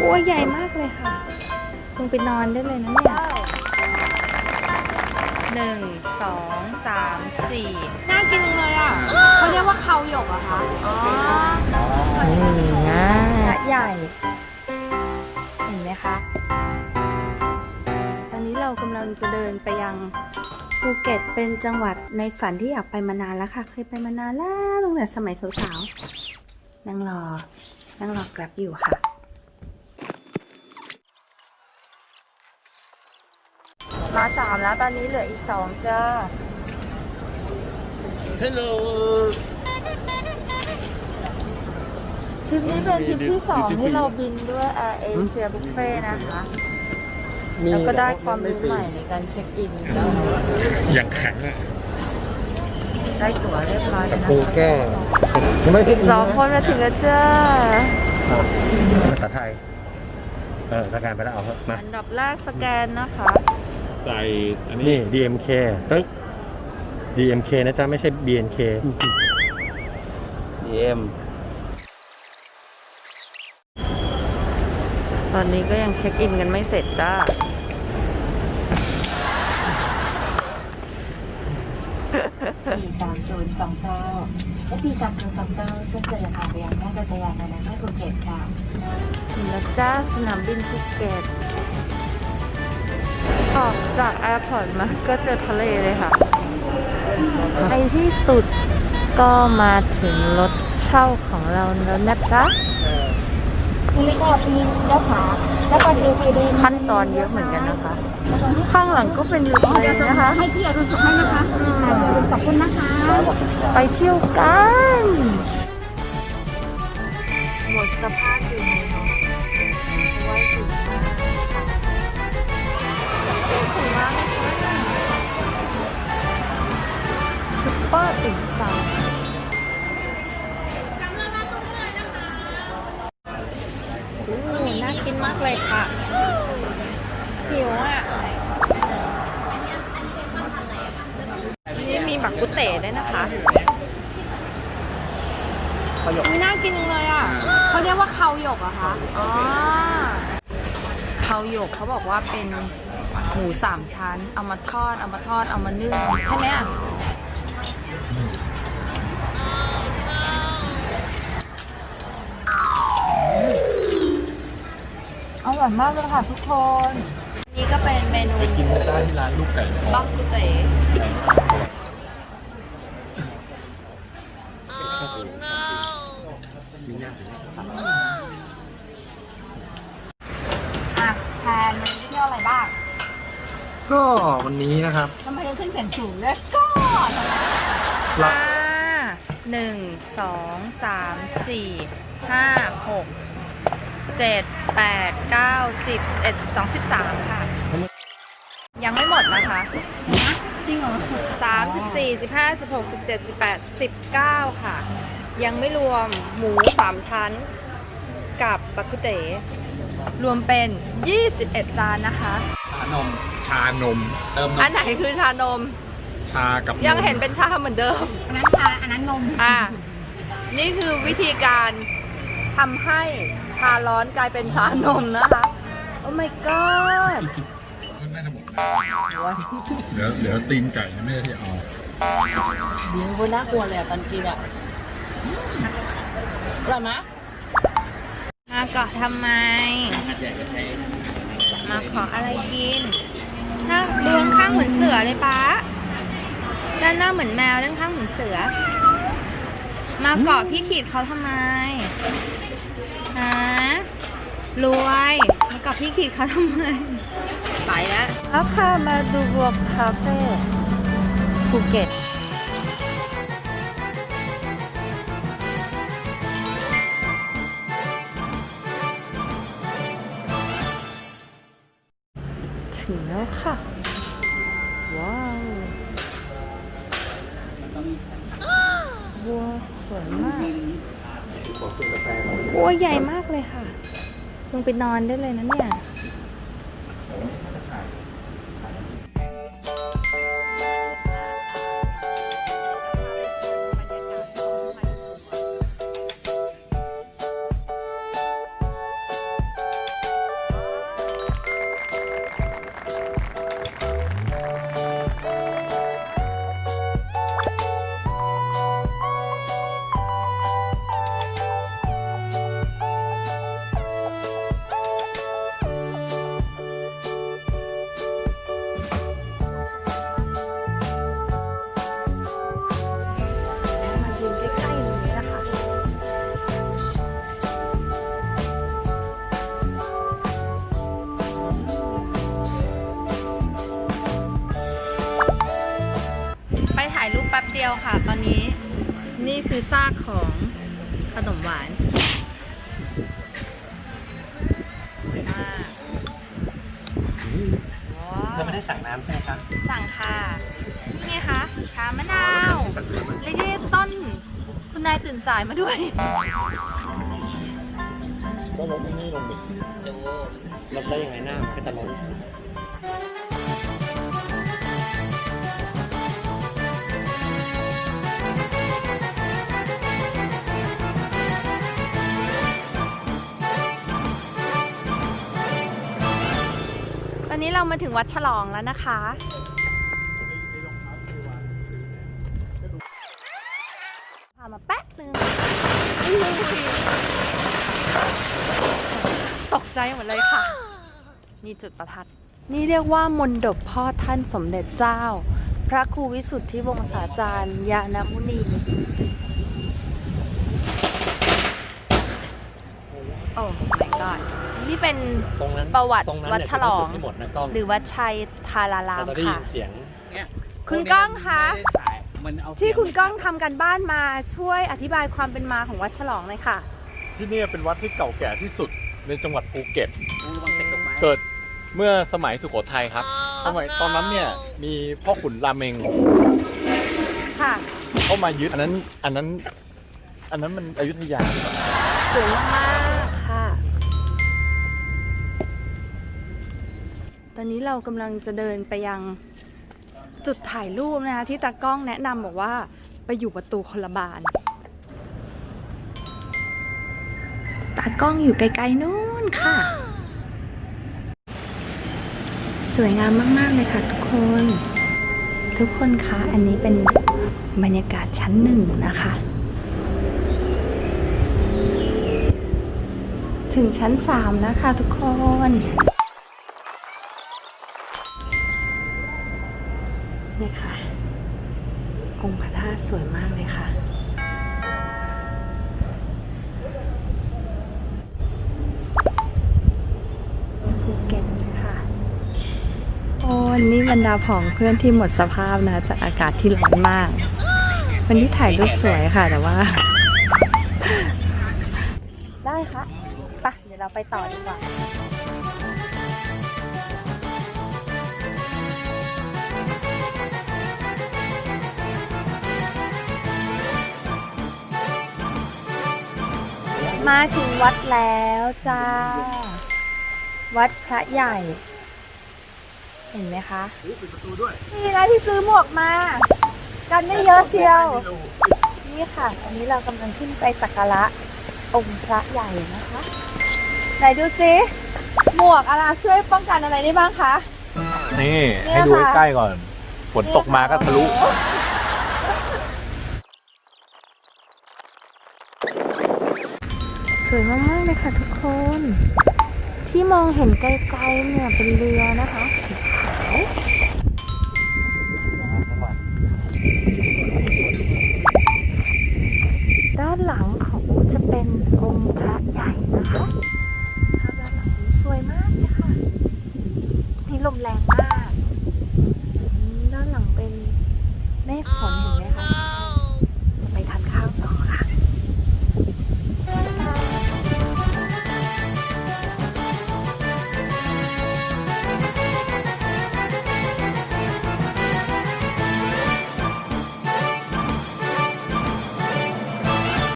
ตัวใหญ่มากเลยค่ะลงไปนอนได้เลยนะเนี่ยหนึ่งสองสามสี่น่ากินจังเลยอะเขาเรียกว่าเขาหยกเหรอคะอ๋อนี่นะใหญ่ เห็นไหมคะ ตอนนี้เรากำลังจะเดินไปยังภูเก็ตเป็นจังหวัดในฝันที่อยากไปมานานแล้วค่ะ เคยไปมานานแล้วตั้งแต่สมัยสาวๆนั่งรอนั่งรอกลับอยู่ค่ะ มาสามแล้วตอนนี้เหลืออีกสองจ้า Hello ทริปนี้เป็นทริปที่สองที่เราบินด้วย Air Asia Buffet นะคะ แล้วก็ได้ความรู้ใหม่ในการเช็คอินอย่างแข็งอะได้ตั๋วเรียบร้อยแล้วนะปูแก้ยังไม่อีกสองคนมาถึงแล้วจ้าภาษาไทย เออสแกนไปแล้วเอาเถอะมา อันดับแรกสแกนนะคะ ใส่อันนี้ นี่ DMK ตึ๊ก DMK นะจ๊ะ ไม่ใช่ BNK DM ตอนนี้ก็ยังเช็คอินกันไม่เสร็จจ้าปีสามศูนย์สองเก้าและปีสามศูนย์สองเก้าซึ่งจะเดินทางไปยังท่าอากาศยานนานาชาติภูเก็ตค่ะถึงแล้วจ้าสนามบินภูเก็ต ออกจากแอร์พอร์ตมาก็เจอทะเลเลยค่ะในที่สุดก็มาถึงรถเช่าของเราแล้วนะจ๊ะนี่ก็ปีแล้วขาแล้วก็เอวไปเดินขั้นตอนเยอะเหมือนกันนะคะ ข้างหลังก็เป็นรถเลยนะคะ ให้พี่อรุณสุขให้นะคะขอบคุณนะคะ ไปเที่ยวกันหมดสภาพอยู่ในรถไว้ถึงมาก ถึงมากซุปเปอร์ติ่มซำโอ้น่ากินมากเลยค่ะ หิวอะ นี่มีบักกุเต๋ด้วยนะคะไม่น่ากินจังเลยอะ เขาเรียกว่าเขาหยกเหรอคะ อ๋อ เขาหยกเขาบอกว่าเป็น หมูสามชั้น เอามาทอด เอามาทอด เอามานึ่งใช่ไหมอะอร่อยมากเลยค่ะทุกคน นี่ก็เป็นเมนูกินได้ที่ร้านลูกไก่ทอบัดกกุเต๋อะ ก็วันนี้นะครับทำไมยังขึ้นเสียงสูงเลยก็เราห้าหนึ่งสองสามสี่ห้าหกเจ็ดแปดเก้าสิบสิบเอ็ดสิบสองสิบสามค่ะ ยังไม่หมดนะคะจริงเหรอสามสิบสี่สิบห้าสิบหกสิบเจ็ดสิบแปดสิบเก้าค่ะ ยังไม่รวมหมูสามชั้น กับบักกุเต๋รวมเป็น 21 จานนะคะชานม ชานม เติมนอันมไหนคือชานม ชากับมยังเห็นเป็นชาเหมือนเดิม อันนั้นชา อันนั้นนมอะนี่คือวิธีการทำให้ชาร้อนกลายเป็นชานมนะคะ โอ้ my god น่าจะหมดเดี๋ยวเดี๋ยวตีนไก่ไม่ได้ที่เอาโบน่ากลัวเลยอะตอนกินอะอร่อยไหมมาเกาะทำไม มาขออะไรกิน หน้าดูข้างๆเหมือนเสือเลยป๊าด้านหน้าเหมือนแมวด้านข้างเหมือนเสือ มาเกาะพี่ขีดเขาทำไมฮะรวย มาเกาะพี่ขีดเขาทำไม ไปแล้วแล้วค่ะมาดูบัวคาเฟ่ภูเก็ต ถึงแล้วค่ะ ว้าวบัวสวยมากบัวใหญ่มากเลยค่ะ ลงไปนอนได้เลยนะเนี่ย คือซากของขนมหวานสวยมากเธอไม่ได้สั่งน้ำใช่ไหมครับสั่งค่ะนี่ไงคะชามะนาวแล้วก็ต้น คุณนายตื่นสายมาด้วย ก็ลดนี่ลงดิลดได้ยังไงหน้ามันก็จะลด อนนี้เรามาถึงวัดฉลองแล้วนะคะ พามาแป๊บนึงตกใจหมดเลยค่ะ นี่จุดประทัด นี่เรียกว่ามนดบพ่อท่านสมเด็จเจ้า พระครูวิสุทธิวงศาจารย์ยานมุนี โอ้ my god นี่เป็นตรงนั้นประวัติตรงนั้นวัดเนี่ยฉลอง คืจุดที่หมดนะกล้องหรือวัดชัยทารารามเราได้ยิค่ะ นเสียง คุณก้องคะมันเอาที่คุณก้องทำกันบ้านมาช่วยอธิบายความเป็นมาของวัดฉลองหน่อยค่ะ ที่นี่เป็นวัดที่เก่าแก่ที่สุดในจังหวัดภูเก็ตระวังเป็นดอกไม้เกิดเมื่อสมัยสุโขทัยครับ สมัยตอนนั้นเนี่ยมีพ่อขุนรามเมงค่ะเข้ามายึด อันนั้น อันนั้น อันนั้นมันอยุธยาหรือเปล่าสวยมาก ตอนนี้เรากำลังจะเดินไปยังจุดถ่ายรูปนะคะที่ตากล้องแนะนำบอกว่าไปอยู่ประตูคนละบานตากล้องอยู่ไกลๆนู้นค่ะ สวยงามมากๆเลยค่ะทุกคน ทุกคนคะอันนี้เป็นบรรยากาศชั้นหนึ่งนะคะ ถึงชั้นสามแล้วค่ะทุกคน นี่ค่ะองค์พระธาตุสวยมากเลยค่ะ ภูเก็ตค่ะ โอ้วันนี้บรรดาผองเพื่อนที่หมดสภาพนะจากอากาศที่ร้อนมาก วันนี้ถ่ายรูปสวยค่ะแต่ว่า ได้ค่ะปะเดี๋ยวเราไปต่อดีกว่า มาถึงวัดแล้วจ้า วัดพระใหญ่ เห็นไหมคะนี่นะที่ซื้อหมวกมา กันไม่เยอะเชียว นี่ค่ะอันนี้เรากำลังขึ้นไปสักการะองค์พระใหญ่นะคะ ไหนดูซิหมวกอะไรช่วยป้องกันอะไรได้บ้างคะ นี่เนี่ยให้ดูค่ะใกล้ๆก่อน ฝนตกมาก็ทะลุ สวยมากๆเลยค่ะทุกคน ที่มองเห็นไกลๆเนี่ยเป็นเรือนะคะสี